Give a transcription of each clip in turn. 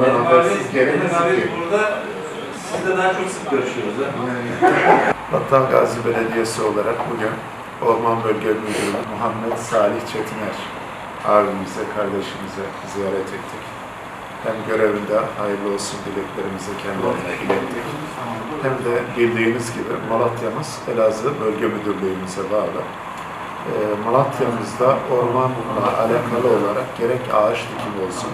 Abi, geliniz benim abi ki. burada sizle daha çok sık görüşüyoruz. Ha? Battal Gazi Belediyesi olarak bugün Orman Bölge Müdürü Muhammed Salih Çetiner abimize, kardeşimize ziyaret ettik. Hem görevinde hayırlı olsun dileklerimizi kendilerine ilettik. Hem de bildiğiniz gibi Malatya'mız Elazığ Bölge Müdürlüğümüze bağlı. Ee, Malatya'mızda ormanla alakalı olarak gerek ağaç dikimi olsun,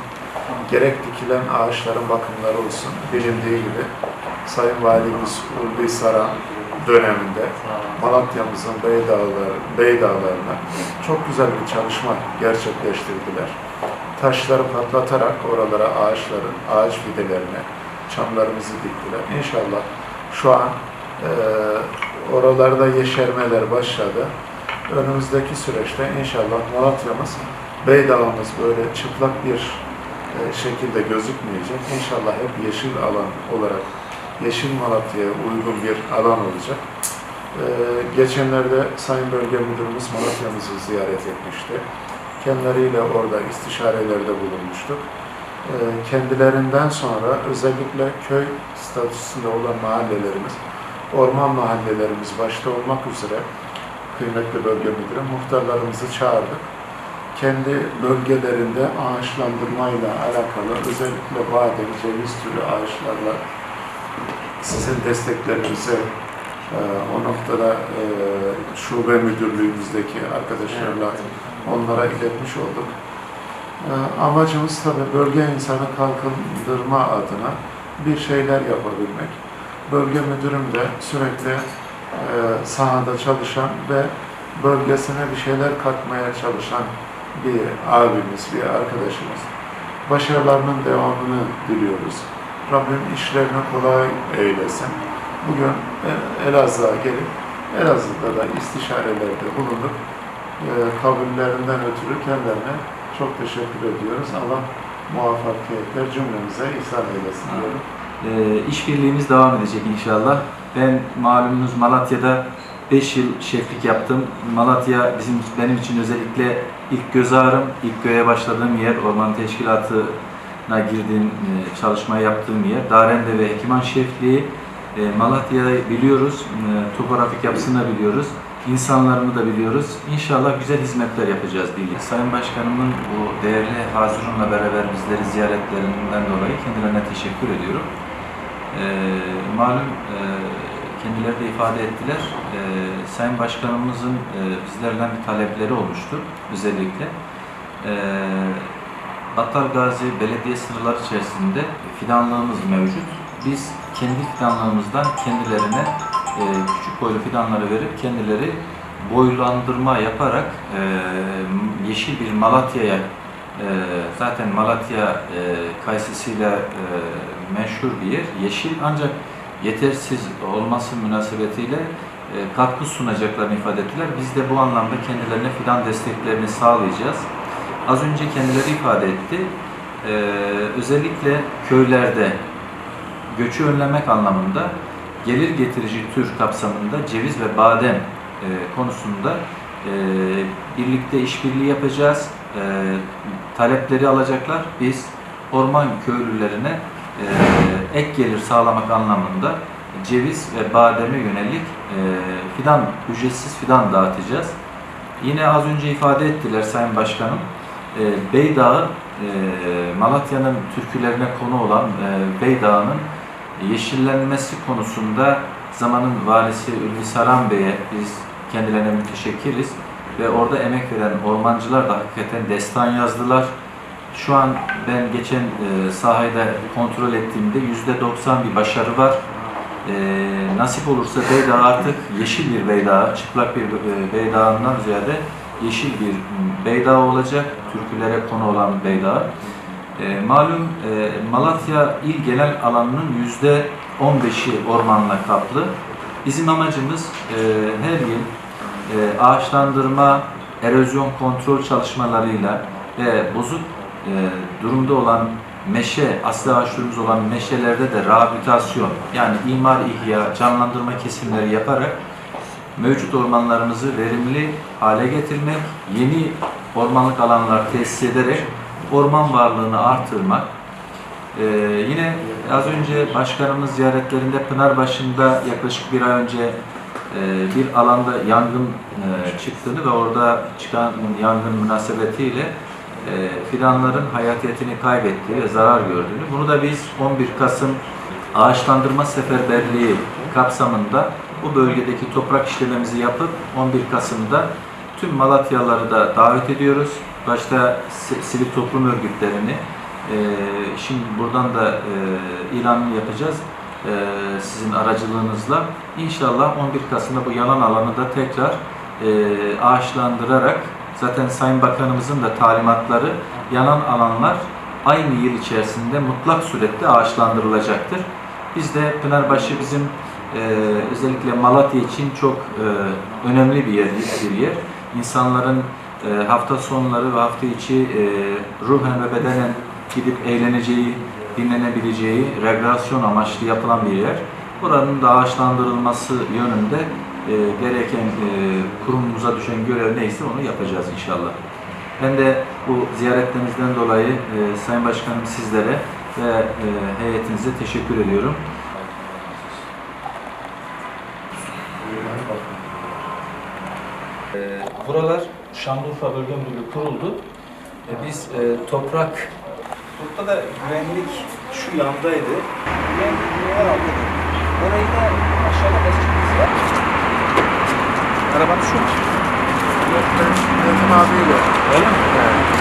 gerek dikilen ağaçların bakımları olsun. Bilindiği gibi Sayın Valimiz Ulvi Saran döneminde Malatya'mızın Beydağları, Beydağlarına çok güzel bir çalışma gerçekleştirdiler. Taşları patlatarak oralara ağaçların, ağaç fidelerine, çamlarımızı diktiler. İnşallah şu an e, oralarda yeşermeler başladı. Önümüzdeki süreçte inşallah Malatya'mız, Beydağ'ımız böyle çıplak bir şekilde gözükmeyecek. İnşallah hep yeşil alan olarak Yeşil Malatya'ya uygun bir alan olacak. Ee, geçenlerde Sayın Bölge Müdürümüz Malatya'mızı ziyaret etmişti. Kendileriyle orada istişarelerde bulunmuştuk. Ee, kendilerinden sonra özellikle köy statüsünde olan mahallelerimiz, orman mahallelerimiz başta olmak üzere kıymetli bölge müdürü muhtarlarımızı çağırdık. Kendi bölgelerinde ağaçlandırmayla alakalı özellikle badem, ceviz türü ağaçlarla sizin desteklerinize e, o noktada e, şube müdürlüğümüzdeki arkadaşlarla onlara iletmiş olduk. E, amacımız tabii bölge insanı kalkındırma adına bir şeyler yapabilmek. Bölge müdürüm de sürekli e, sahada çalışan ve bölgesine bir şeyler katmaya çalışan bir abimiz, bir arkadaşımız. Başarılarının devamını diliyoruz. Rabbim işlerini kolay eylesin. Bugün e, Elazığ'a gelip Elazığ'da da istişarelerde bulunduk. E, Kabullerinden ötürü kendilerine çok teşekkür ediyoruz. Allah muvaffakiyetler cümlemize ihsan eylesin diyorum. Ee, işbirliğimiz devam edecek inşallah. Ben malumunuz Malatya'da 5 yıl şeflik yaptım. Malatya bizim benim için özellikle ilk göz ağrım, ilk göğe başladığım yer, orman teşkilatına girdiğim, e, çalışma yaptığım yer. Darende ve Hekiman şefliği. E, Malatya'yı biliyoruz, e, topografik yapısını da biliyoruz. insanlarını da biliyoruz. İnşallah güzel hizmetler yapacağız birlikte. Sayın Başkanımın bu değerli hazırınla beraber bizleri ziyaretlerinden dolayı kendilerine teşekkür ediyorum. Malum kendileri de ifade ettiler. Ee, Sayın Başkanımızın e, bizlerden bir talepleri olmuştu özellikle. Ee, Battal Gazi Belediye sınırları içerisinde fidanlığımız mevcut. Biz kendi fidanlığımızdan kendilerine e, küçük boylu fidanları verip kendileri boylandırma yaparak e, yeşil bir Malatya'ya e, zaten Malatya e, kayısısıyla e, meşhur bir yer. Yeşil ancak yetersiz olması münasebetiyle e, katkı sunacaklarını ifade ettiler. Biz de bu anlamda kendilerine fidan desteklerini sağlayacağız. Az önce kendileri ifade etti. E, özellikle köylerde göçü önlemek anlamında gelir getirici tür kapsamında ceviz ve badem e, konusunda e, birlikte işbirliği yapacağız. E, talepleri alacaklar. Biz orman köylülerine e, ek gelir sağlamak anlamında ceviz ve bademe yönelik e, fidan, ücretsiz fidan dağıtacağız. Yine az önce ifade ettiler Sayın Başkanım. E, Beydağ'ı, e, Malatya'nın türkülerine konu olan e, Beydağ'ın yeşillenmesi konusunda zamanın valisi Ülvi Saran Bey'e biz kendilerine müteşekkiriz ve orada emek veren ormancılar da hakikaten destan yazdılar. Şu an ben geçen e, sahada kontrol ettiğimde yüzde 90 bir başarı var. E, nasip olursa Beydağ artık yeşil bir Beydağ, çıplak bir e, Beydağ'ından ziyade yeşil bir m, Beydağ olacak. Türkülere konu olan Beydağ. E, malum e, Malatya il genel alanının yüzde 15'i ormanla kaplı. Bizim amacımız e, her yıl e, ağaçlandırma, erozyon kontrol çalışmalarıyla ve bozuk e, durumda olan meşe, asli ağaç türümüz olan meşelerde de rehabilitasyon yani imar ihya, canlandırma kesimleri yaparak mevcut ormanlarımızı verimli hale getirmek, yeni ormanlık alanlar tesis ederek orman varlığını artırmak, Ee, yine az önce başkanımız ziyaretlerinde Pınarbaşı'nda yaklaşık bir ay önce e, bir alanda yangın e, çıktığını ve orada çıkan yangın münasebetiyle fidanların hayatiyetini kaybettiği ve zarar gördüğünü. Bunu da biz 11 Kasım ağaçlandırma seferberliği kapsamında bu bölgedeki toprak işlememizi yapıp 11 Kasım'da tüm Malatyalıları da davet ediyoruz. Başta si- sivil toplum örgütlerini, e, şimdi buradan da e, ilanını yapacağız e, sizin aracılığınızla. İnşallah 11 Kasım'da bu yalan alanı da tekrar e, ağaçlandırarak zaten Sayın Bakanımızın da talimatları yanan alanlar aynı yıl içerisinde mutlak surette ağaçlandırılacaktır. Biz de Pınarbaşı bizim e, özellikle Malatya için çok e, önemli bir yer, bir yer. İnsanların e, hafta sonları ve hafta içi e, ruhen ve bedenen gidip eğleneceği, dinlenebileceği, rekreasyon amaçlı yapılan bir yer. Buranın da ağaçlandırılması yönünde e, gereken e, kurumumuza düşen görev neyse onu yapacağız inşallah. Ben de bu ziyaretlerinizden dolayı e, Sayın Başkanım sizlere ve e, heyetinize teşekkür ediyorum. E, buralar Şanlıurfa Bölge Müdürlüğü kuruldu. E, biz e, toprak Burada da güvenlik şu yandaydı. Güvenlik aldı. Orayı da aşağıda mescidimiz var. Arabanın şu. Metin abiyle. Öyle mi? Evet.